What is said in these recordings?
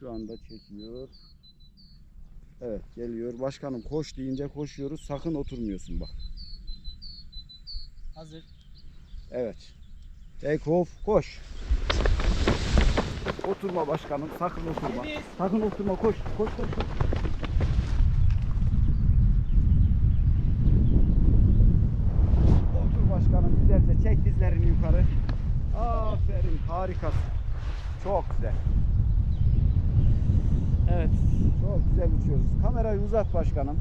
Şu anda çekiyor. Evet geliyor. Başkanım koş deyince koşuyoruz. Sakın oturmuyorsun bak. Hazır. Evet. Take off. Koş. Oturma başkanım. Sakın oturma. Deniz. Sakın oturma. Koş. Koş koş. koş. Otur başkanım. Güzelce çek dizlerini yukarı. Aferin. Harikasın. Çok güzel. Güzel uçuyoruz. Kamerayı uzat başkanım.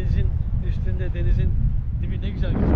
denizin üstünde denizin dibi ne güzel görünüyor.